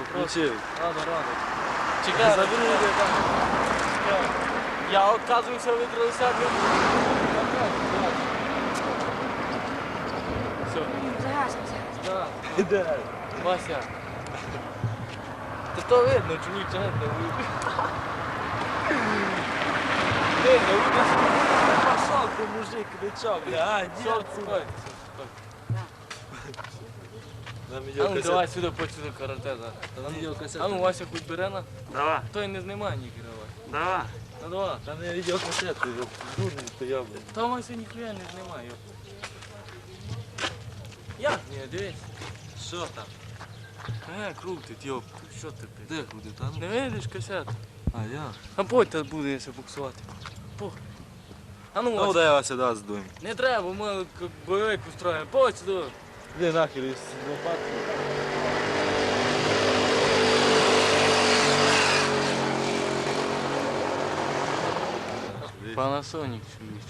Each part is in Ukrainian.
Включив. Рано, рано. Чекай, Забери мене там. Я отказуюся від ролосяки. Все, Загасим, загасим. да. Вася. Та то видно, чоловік не видно. Видно, видно. Пошов ти, мужик, кричав. А, Все, дід. стой. Нам А ну давай сюди, по сюди карате зараз. А ну Вася хоч бере на. Давай, Той не знімає ні керова. давай. Ну давай. Там не відеокасети, дурний то я, блин. Та Вася ніхуя не знімає. Як? Ні, дивись. Що там? Е, крутить, йоп. Що ти ти? Де куди там? Не видиш касету? А, я. А потім буде якщо буксувати. Пух. А ну, Ну, Вася, дай я сюди здуем. не треба, ми бойовик устроїмо. Подь сюди. Іди нахер із лопатки. Panasonic чоловіч.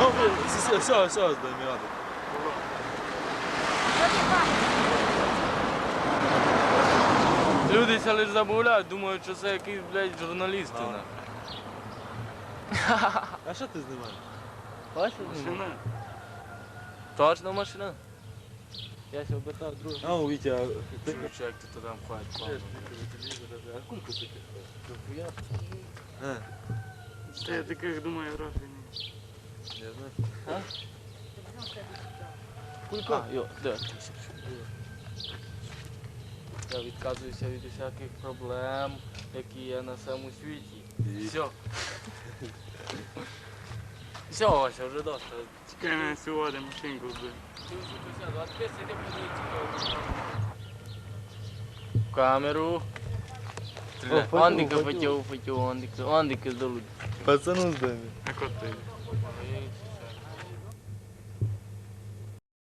Ну, блин, все, все, все, здуем, я надо. Що ти бачиш? Люди ся лише забавляють, думають, що це якісь, блядь, журналісти. Ага. А що ти знімаєш? Бачиш? Машина. Точно машина? Я ся обертав другу. А, у Вітя, ти Чоловіче, як ти туди входить, плавно. А кульку таке? Я А, Та я таких думаю грошей ні. я знаю. Кулька? Йо, де? Я відказуюся від усяких проблем, які є на цьому світі. І- Все. Все, Вася, вже досить. Чекай на сьогодні машинку збив. В камеру. Ондика, фатю, фатю, ондика, ондика здолу. Пацану здуем. А кот ти?